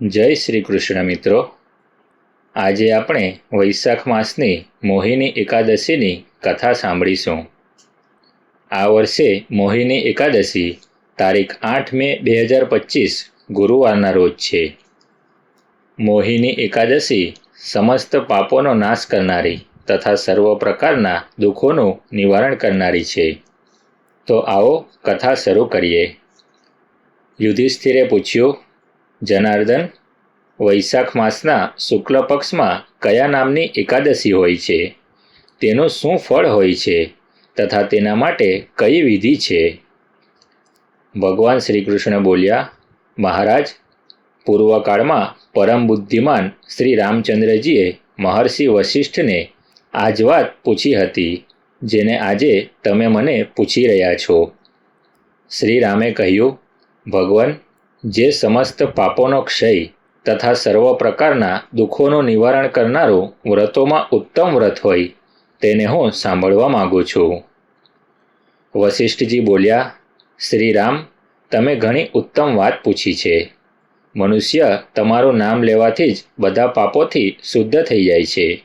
જય શ્રી કૃષ્ણ મિત્રો. આજે આપણે વૈશાખ માસની મોહિની એકાદશીની કથા સાંભળીશું. આ વર્ષે મોહિની એકાદશી તારીખ આઠ મે બે હજાર પચીસ ગુરુવારના રોજ છે. મોહિની એકાદશી સમસ્ત પાપોનો નાશ કરનારી તથા સર્વ પ્રકારના દુઃખોનું નિવારણ કરનારી છે. તો આવો કથા શરૂ કરીએ. યુધિષ્ઠિરે પૂછ્યું જનાર્દન, વૈશાખ માસના શુક્લ પક્ષમાં કયા નામની એકાદશી હોય છે? તેનું શું ફળ હોય છે? તથા તેના માટે કઈ વિધિ છે? ભગવાન શ્રી કૃષ્ણ બોલ્યા, મહારાજ, પૂર્વકાળમાં પરમ બુદ્ધિમાન શ્રી રામચંદ્રજીએ મહર્ષિ વશિષ્ઠને આ જ વાત પૂછી હતી, જેને આજે તમે મને પૂછી રહ્યા છો. શ્રી રામે કહ્યું, ભગવાન જે સમસ્ત પાપોનો ક્ષય તથા સર્વ પ્રકારના દુઃખોનું નિવારણ કરનારું વ્રતોમાં ઉત્તમ વ્રત હોય, તેને હું સાંભળવા માગું છું. વશિષ્ઠજી બોલ્યા શ્રી રામ તમે ઘણી ઉત્તમ વાત પૂછી છે. મનુષ્ય તમારું નામ લેવાથી જ બધા પાપોથી શુદ્ધ થઈ જાય છે.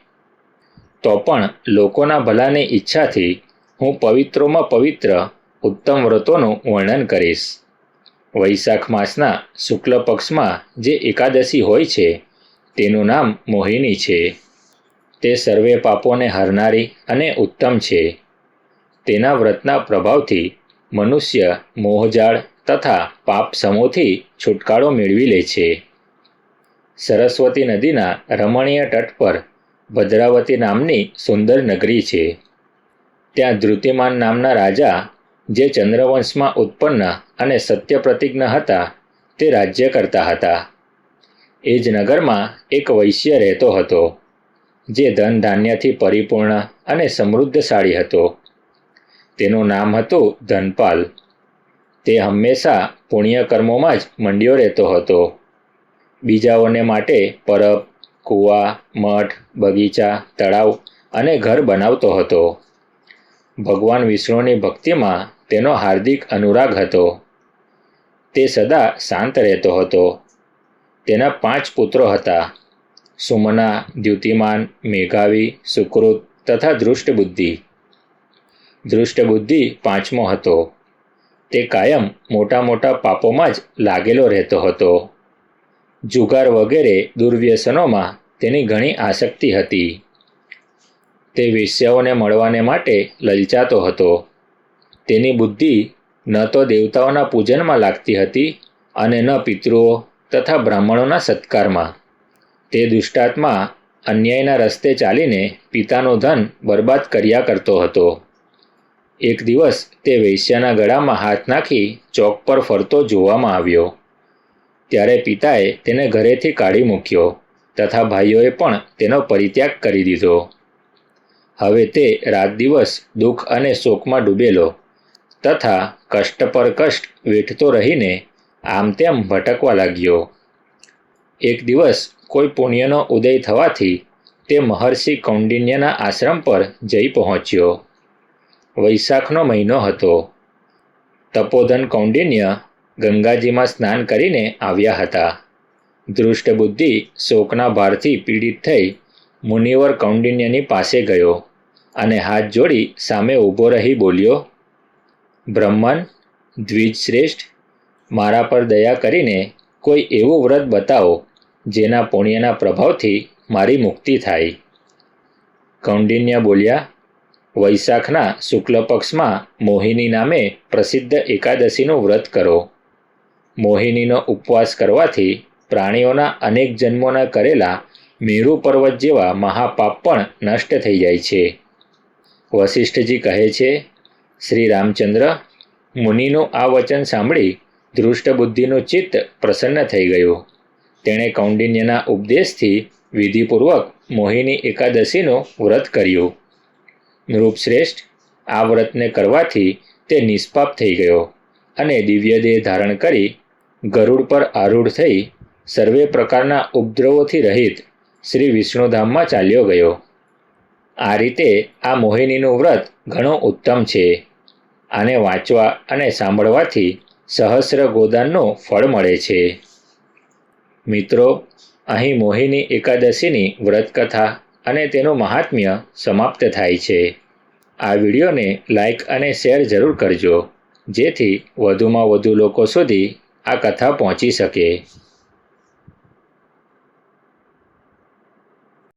તો પણ લોકોના ભલાની ઈચ્છાથી હું પવિત્રોમાં પવિત્ર, ઉત્તમ વ્રતોનું વર્ણન કરીશ. વૈશાખ માસના શુક્લ પક્ષમાં જે એકાદશી હોય છે, તેનું નામ મોહિની છે. તે સર્વે પાપોને હરનારી અને ઉત્તમ છે. તેના વ્રતના પ્રભાવથી મનુષ્ય મોહજાળ તથા પાપ સમૂહથી છુટકારો મેળવી લે છે. સરસ્વતી નદીના રમણીય તટ પર ભદ્રાવતી નામની સુંદર નગરી છે. ત્યાં ધૃતિમાન નામના રાજા જે ચંદ્રવંશમાં ઉત્પન્ન અને સત્ય પ્રતિજ્ઞ હતા, તે રાજ્ય કરતા હતા. એ જ નગરમાં એક વૈશ્ય રહેતો હતો, જે ધન ધાન્યથી પરિપૂર્ણ અને સમૃદ્ધશાળી હતો. તેનું નામ હતું ધનપાલ. તે હંમેશા પુણ્યકર્મોમાં જ મંડ્યો રહેતો હતો. બીજાઓને માટે પરબ, કૂવા, મઠ, બગીચા, તળાવ અને ઘર બનાવતો હતો. ભગવાન વિષ્ણુની ભક્તિમાં તેનો હાર્દિક અનુરાગ હતો. તે સદા શાંત રહેતો હતો. તેના પાંચ પુત્રો હતા. સુમના, દ્યુતિમાન, મેઘાવી, સુકૃત તથા દૃષ્ટબુદ્ધિ દૃષ્ટબુદ્ધિ પાંચમો હતો. તે કાયમ મોટા મોટા પાપોમાં જ લાગેલો રહેતો હતો. જુગાર વગેરે દુર્વ્યસનોમાં તેની ઘણી આસક્તિ હતી. તે વેશ્યાઓને મળવાને માટે લલચાતો હતો. તેની બુદ્ધિ ન તો દેવતાઓના પૂજનમાં લાગતી હતી અને ન પિતૃઓ તથા બ્રાહ્મણોના સત્કારમાં. તે દુષ્ટાત્મા અન્યાયના રસ્તે ચાલીને પિતાનું ધન બરબાદ કર્યા કરતો હતો. એક દિવસ તે વૈશ્યાના ગળામાં હાથ નાખી ચોક પર ફરતો જોવામાં આવ્યો. ત્યારે પિતાએ તેને ઘરેથી કાઢી મૂક્યો તથા ભાઈઓએ પણ તેનો પરિત્યાગ કરી દીધો. હવે તે રાત દિવસ દુઃખ અને શોકમાં ડૂબેલો, તથા કષ્ટ પર કષ્ટ વેઠતો રહીને આમ તેમ ભટકવા લાગ્યો. એક દિવસ કોઈ પુણ્યનો ઉદય થવાથી તે મહર્ષિ કૌંડિન્યના આશ્રમ પર જઈ પહોંચ્યો. વૈશાખનો મહિનો હતો. તપોધન કૌંડિન્ય ગંગાજીમાં સ્નાન કરીને આવ્યા હતા. દૃષ્ટબુદ્ધિ શોકના ભારથી પીડિત થઈ મુનિવર કૌંડિન્યની પાસે ગયો અને હાથ જોડી સામે ઊભો રહી બોલ્યો, બ્રહ્મન દ્વિજ શ્રેષ્ઠ મારા પર દયા કરીને કોઈ એવું વ્રત બતાવો જેના પુણ્યના પ્રભાવથી મારી મુક્તિ થાય. કૌંડિન્ય બોલ્યા, વૈશાખના શુક્લ પક્ષમાં મોહિની નામે પ્રસિદ્ધ એકાદશીનું વ્રત કરો. મોહિનીનો ઉપવાસ કરવાથી પ્રાણીઓના અનેક જન્મોના કરેલા મેરુ પર્વત જેવા મહાપાપ પણ નષ્ટ થઈ જાય છે. વશિષ્ઠજી કહે છે, શ્રી રામચંદ્ર, મુનિનું આ વચન સાંભળી દૃષ્ટબુદ્ધિનું ચિત્ત પ્રસન્ન થઈ ગયું. તેણે કૌંડિન્યના ઉપદેશથી વિધિપૂર્વક મોહિની એકાદશીનું વ્રત કર્યું. નૃપશ્રેષ્ઠ આ વ્રતને કરવાથી તે નિષ્પાપ થઈ ગયો અને દિવ્યદેહ ધારણ કરી ગરુડ પર આરૂઢ થઈ સર્વે પ્રકારના ઉપદ્રવોથી રહિત શ્રી વિષ્ણુધામમાં ચાલ્યો ગયો. આ રીતે આ મોહિનીનું વ્રત ઘણું ઉત્તમ છે. આને વાંચવા અને સાંભળવાથી સહસ્ર ગોદાનનું ફળ મળે છે. મિત્રો, અહીં મોહિની એકાદશીની વ્રતકથા અને તેનું મહાત્મ્ય સમાપ્ત થાય છે. આ વિડીયોને લાઈક અને શેર જરૂર કરજો, જેથી વધુમાં વધુ લોકો સુધી આ કથા પહોંચી શકે.